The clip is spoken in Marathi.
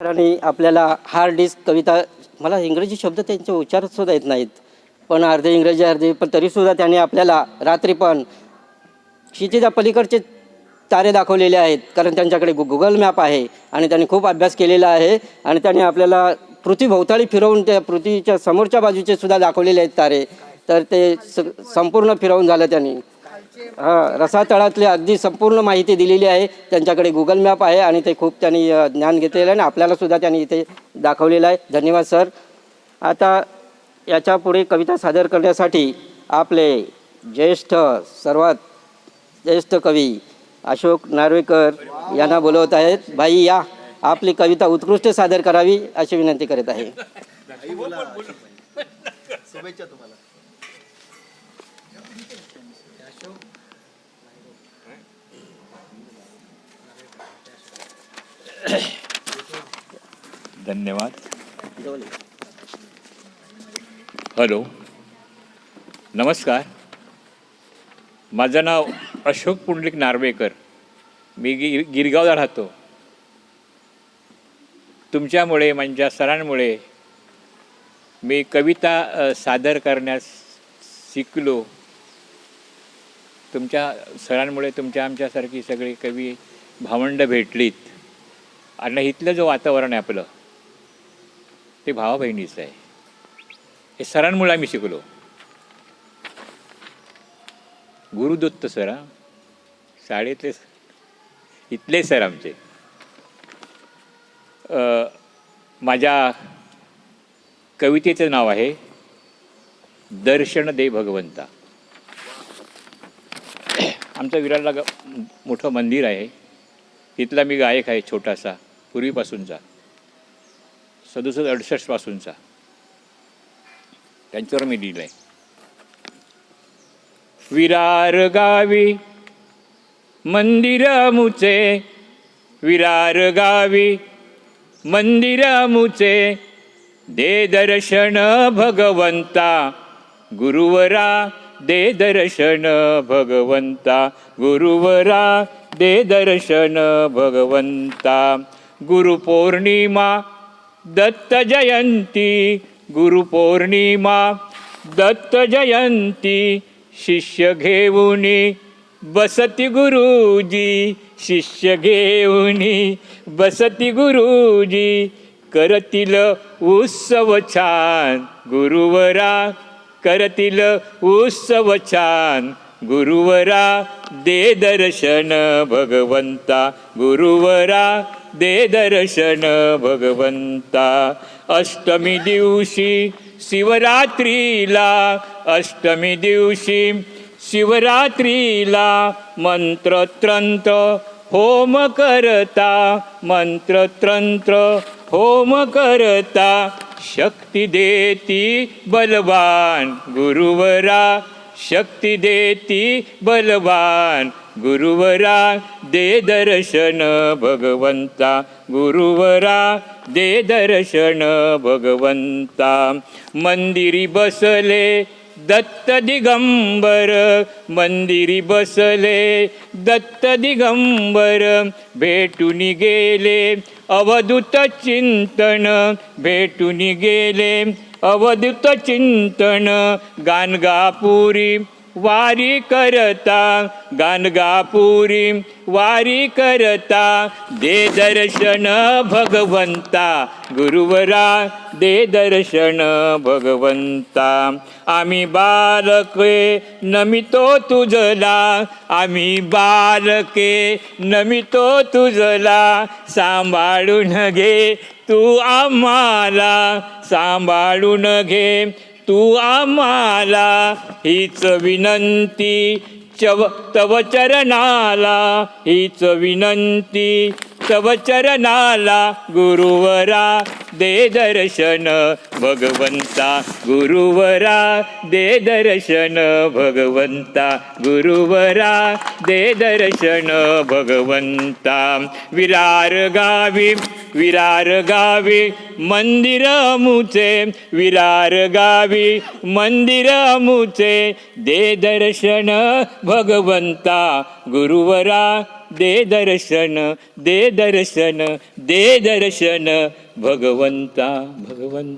आणि आपल्याला हार्ड डिस्क कविता मला इंग्रजी शब्द त्यांचे उच्चारसुद्धा येत नाहीत. पण अर्धे इंग्रजी अर्धे पण तरीसुद्धा त्यांनी आपल्याला रात्री पण क्षितिजा पलीकडचे तारे दाखवलेले आहेत कारण त्यांच्याकडे गु गुगल मॅप आहे आणि त्यांनी खूप अभ्यास केलेला आहे आणि त्यांनी आपल्याला पृथ्वीभोवताळी फिरवून त्या पृथ्वीच्या समोरच्या बाजूचे सुद्धा दाखवलेले आहेत तारे. तर ते स संपूर्ण फिरवून झालं त्यांनी. हां रसातळातली अगदी संपूर्ण माहिती दिलेली आहे. त्यांच्याकडे गुगल मॅप आहे आणि ते खूप त्यांनी अ, ज्ञान घेतलेलं आहे आणि आपल्याला सुद्धा त्यांनी इथे दाखवलेलं आहे. धन्यवाद सर. आता याच्यापुढे कविता सादर करण्यासाठी आपले ज्येष्ठ सर्वात ज्येष्ठ कवी अशोक नार्वेकर यांना बोलवत आहेत. भाई या. आपली कविता उत्कृष्ट सादर करावी अशी विनंती करत आहे. शुभेच्छा तुम्हाला. धन्यवाद. हॅलो. नमस्कार. माझं नाव अशोक पुंडलिक नार्वेकर. मी गिर गिरगावला राहतो तुमच्यामुळे माझ्या सरांमुळे मी कविता सादर करण्यास शिकलो. तुमच्या सरांमुळे तुमच्या आमच्यासारखी सगळी कवी भावंड भेटलीत. आणि इथलं जो वातावरण आहे आपलं ते भावा बहिणीचं आहे. हे सरांमुळे आम्ही शिकलो. गुरुदत्त सर हा. शाळेतले इथले सर आमचे. माझ्या कवितेचं नाव आहे दर्शन दे भगवंता. आमचं विरारला ग मोठं मंदिर आहे. तिथला मी गायक आहे छोटासा पूर्वीपासूनचा. सदुसष्ट अडुसष्टपासूनचा त्यांच्यावर मी लिहिलं आहे विरार गावी मंदिर मुचे विरार गावी मंदिर मुचे दे दर्शन भगवंता गुरुवरा दे दर्शन भगवंता गुरुवरा दे दर्शन भगवंता. गुरुपौर्णिमा दत्त जयंती. गुरुपौर्णिमा दत्त जयंती. शिष्य घेऊनी बसती गुरुजी. शिष्य घेऊनी बसती गुरुजी. करतील उत्सव छान गुरुवरा. करतील उत्सव छान. गुरुवरा दे दर्शन भगवंता. गुरुवरा दे दर्शन भगवंता. अष्टमी दिवशी शिवरात्रीला अष्टमी दिवशी शिवरात्रीला मंत्रत्रंत होम करता. मंत्रत्रंत होम करता. शक्ती देती बलवान गुरुवरा. शक्ती देती बलवान गुरुवरा. दे दर्शन भगवंता. गुरुवरा दे दर्शन भगवंता. मंदिरी बसले दत्त दिगंबर. मंदिरी बसले दत्त दिगंबर. भेटून गेले अवधूत चिंतन भेटून गेले. अवधूत चिंतन गानगापुरी वारी करता गाणगापुरी वारी करता दे दर्शन भगवंता. गुरुवरा दे दर्शन भगवंता. आम्ही बालके नमितो तुझला. आम्ही बालके नमितो तुझला. सांभाळून घे तू आम्हाला. सांभाळून घे तू आम्हाला हीच विनंती चव तव चरणाला हीच विनंती तव चरणाला गुरुवरा दे दर्शन भगवंता गुरुवरा दे दर्शन भगवंता गुरुवरा दे दर्शन भगवंता. विरार गावी विरार गावी मंदिर मुचे विरार गावी मंदिर मुचे. दे दर्शन भगवंता गुरुवरा दे दर्शन दे दर्शन दे दर्शन भगवंता भगवंता.